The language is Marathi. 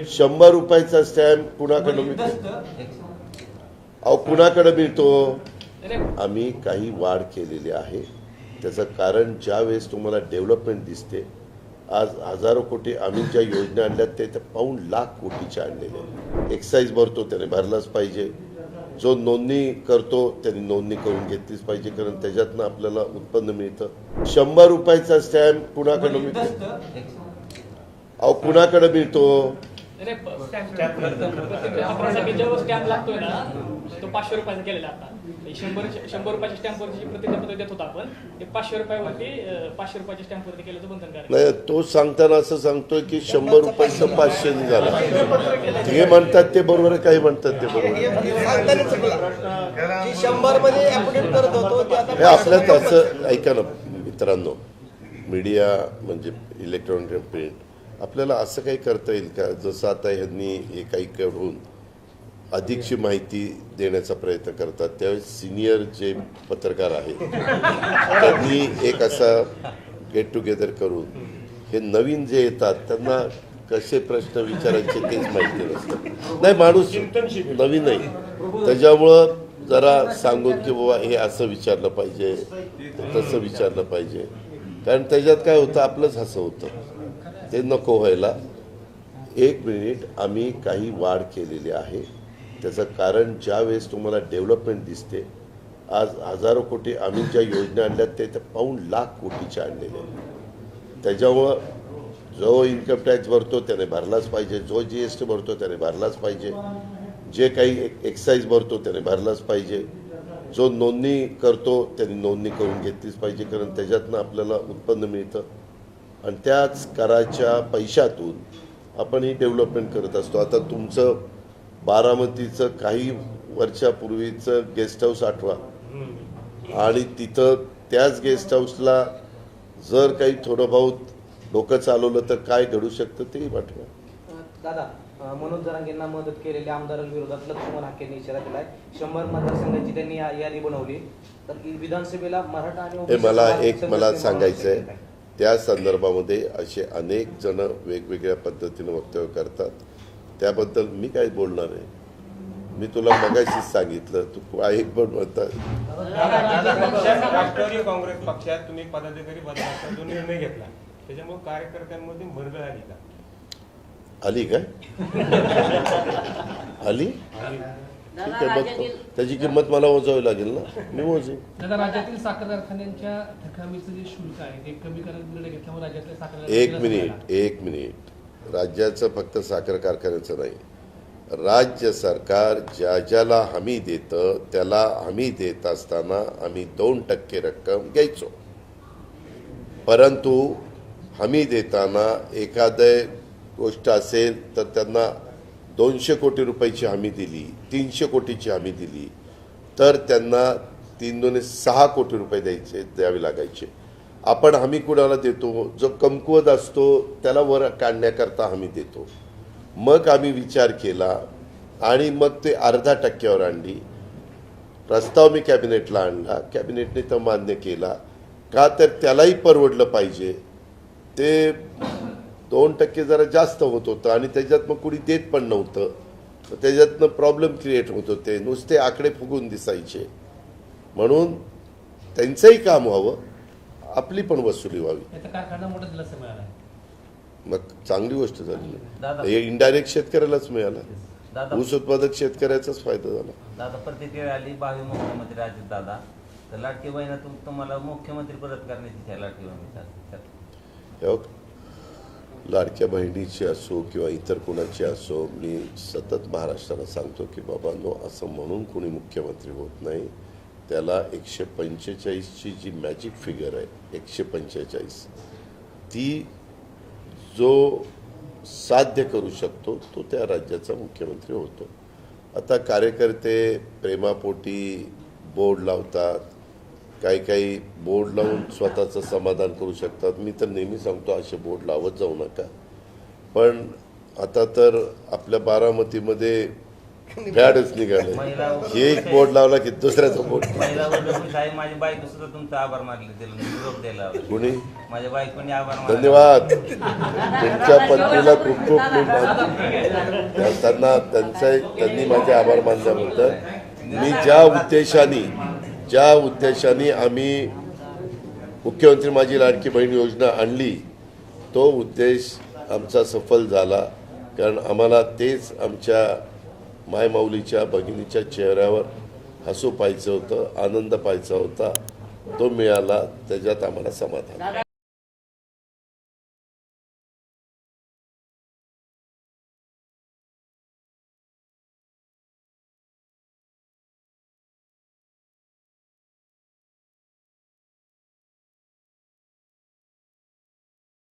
शंभर रुपयाचा स्टॅम्प कुणाकडे मिळतो? अहो कुणाकडे मिळतो? आम्ही काही वाढ केलेली आहे. त्याचं कारण ज्या वेळेस तुम्हाला डेव्हलपमेंट दिसते आज हजारो कोटी आम्ही ज्या योजना आणल्या ते त्या पाऊण लाख कोटीच्या आणलेल्या. एक्साईज भरतो त्याने भरलाच पाहिजे. जो नोंदणी करतो त्यांनी नोंदणी करून घेतलीच पाहिजे कारण त्याच्यातनं आपल्याला उत्पन्न मिळतं. शंभर रुपयाचा स्टॅम्प कुणाकडे मिळतो? अहो कुणाकडे मिळतो? स्टॅम्प- लागतोय ना तो पाचशे रुपयाचा केलेला आता. हे शंभर शंभर रुपयाच्या स्टॅम्पवरची प्रत्येक पत्र देत होता आपण ते पाचशे रुपयावरती पाचशे रुपयाच्या स्टॅम्पवरती केलं तर बंधनकारक आहे. नाही तो सांगताना असं सांगतोय की शंभर रुपयाचं पाचशे झाला हे म्हणतात ते बरोबर आहे काही म्हणतात ते बरोबर शंभरमध्ये ऍप्लिकेट करत होतो ते आता हे आपल्यात असं ऐका ना मित्रांनो. मीडिया म्हणजे इलेक्ट्रॉनिक प्रिंट आपल्याला असं काही करता येईल का? जसं आता ह्यांनी एकाईकडून अधिकची माहिती देण्याचा प्रयत्न करतात. त्यावेळेस सिनियर जे पत्रकार आहेत त्यांनी एक असा गेट टुगेदर करून हे नवीन जे येतात त्यांना कसे प्रश्न विचारायचे तेच माहिती नसतं. नाही माणूस नवीन आहे. त्याच्यामुळं जरा सांगून की बाबा हे असं विचारलं पाहिजे तसं विचारलं पाहिजे. कारण त्याच्यात काय होतं आपलंच हसं होतं. ते नको व्हायला. एक मिनिट आम्ही काही वाढ केलेली आहे. त्याचं कारण ज्या वेळेस तुम्हाला डेव्हलपमेंट दिसते आज हजारो कोटी आम्ही ज्या योजना आणल्या ते त्या पाऊण लाख कोटीच्या आणलेल्या आहेत. त्याच्यामुळं जो इन्कम टॅक्स भरतो त्याने भरलाच पाहिजे. जो जी एस टी भरतो त्याने भरलाच पाहिजे. जे काही एक्साईज भरतो त्याने भरलाच पाहिजे. जो नोंदणी करतो त्याने नोंदणी करून घेतलीच पाहिजे कारण त्याच्यातनं आपल्याला उत्पन्न मिळतं. आणि त्याच कराच्या पैशातून आपण ही डेव्हलपमेंट करत असतो. आता तुमचं बारामतीचं काही वर्षापूर्वीचं गेस्ट हाऊस आठवा. आणि तिथं त्याच गेस्ट हाऊसला जर काही थोडं बहुत डोकं चालवलं तर काय घडू शकतं तेही पाठवा दादा मनोज जरांगेंना मदत केलेल्या आमदारांविरोधात लक्ष्मण हाकेंनी इशारा दिलाय. शंभर मतदारसंघाची त्यांनी यादी बनवली. तर विधानसभेला मराठा आणि हे मला एक मला सांगायचं आहे. त्या संदर्भामध्ये असे अनेक जण वेगवेगळ्या पद्धतीनं वक्तव्य करतात. त्याबद्दल मी काय बोलणार आहे मी तुला मगाशीच सांगितलं तू आहे पण पक्षात राष्ट्रवादी काँग्रेस पक्षात तुम्ही पदाधिकारी बदलाचा जो निर्णय घेतला त्याच्यामुळे कार्यकर्त्यांमध्ये भरगळ आली का? आली काय? आली. ठीक आहे बघतो त्याची किंमत मला मोजावी लागेल ना. मी मोजेन दादा राज्यातील साखर कारखान्यांच्या थकामीचं जे शुल्क आहे ते कमी करण्याचा निर्णय घेतल्यामुळे राज्यातल्या साखर एक मिनिट एक मिनिट. राज्याचं फक्त साखर कारखान्याचं नाही. राज्य सरकार ज्या ज्याला हमी देतं त्याला हमी देत असताना आम्ही दोन टक्के रक्कम घ्यायचो. परंतु हमी देताना एखादे गोष्ट असेल तर त्यांना दोनशे कोटी रुपयाची हमी दिली. तीनशे कोटीची हमी दिली. तर त्यांना तीन दोन सहा कोटी रुपये द्यायचे द्यावे लागायचे. आपण हमी कुणाला देतो? जो कमकुवत असतो त्याला वर काढण्याकरता हमी देतो. मग आम्ही विचार केला आणि मग ते अर्धा टक्क्यावर आणली. प्रस्ताव मी कॅबिनेटला आणला. कॅबिनेटने तो मान्य केला. का तर त्यालाही परवडलं पाहिजे. ते दोन टक्के जरा जास्त होत होतं आणि त्याच्यात मग कुणी देत पण नव्हतं. त्याच्यातनं प्रॉब्लेम क्रिएट होत होते. नुसते आकडे फुगून दिसायचे. म्हणून त्यांचंही काम व्हावं. आपली पण वसुली व्हावी. मग चांगली गोष्ट झाली. दादा. हे इनडायरेक्ट शेतकऱ्यालाच मिळाला. दादा. ऊस उत्पादक शेतकऱ्याचाच फायदा झाला. दादा प्रतिक्रिया आली भावी मुख्यमंत्री अजित दादा. तर लाडकी बहिणातून तुम्हाला मुख्यमंत्री परत करण्याची इच्छा आहे लाडकी बहिणीचा हे बघ, लाडक्या बहिणीची असो किंवा इतर कोणाची असो मी सतत महाराष्ट्राला सांगतो की बाबा नो असं म्हणून कोणी मुख्यमंत्री होत नाही. त्याला एकशे पंचेचाळीसची जी मॅजिक फिगर आहे एकशे पंचेचाळीस ती जो साध्य करू शकतो तो त्या राज्याचा मुख्यमंत्री होतो. आता कार्यकर्ते प्रेमापोटी बोर्ड लावतात काही काही बोर्ड लावून स्वतःचं समाधान करू शकतात. मी तर नेहमी सांगतो असे बोर्ड लावत जाऊ नका. पण आता तर आपल्या बारामतीमध्ये फॅडच निघाले हे एक बोर्ड लावला की दुसऱ्याचा बोर्ड. महिला वर्ग साहेब माझी बायको सुद्धा तुमचा आभार मानले कुणी? माझ्या बायकोने आभार धन्यवाद. तुमच्या पत्नीला खूप खूप खूप मानतो त्यांना त्यांचा त्यांनी माझे आभार मानल्याबद्दल मी ज्या उद्देशाने ज्या उद्देशाने आम्ही मुख्यमंत्री माझी लाडकी बहीण योजना आणली तो उद्देश आमचा सफल झाला. कारण आम्हाला तेच आमच्या मायमाऊलीच्या भगिनीच्या चेहऱ्यावर हसू पाहायचं होतं आनंद पाहायचा होता. तो मिळाला त्याच्यात आम्हाला समाधान.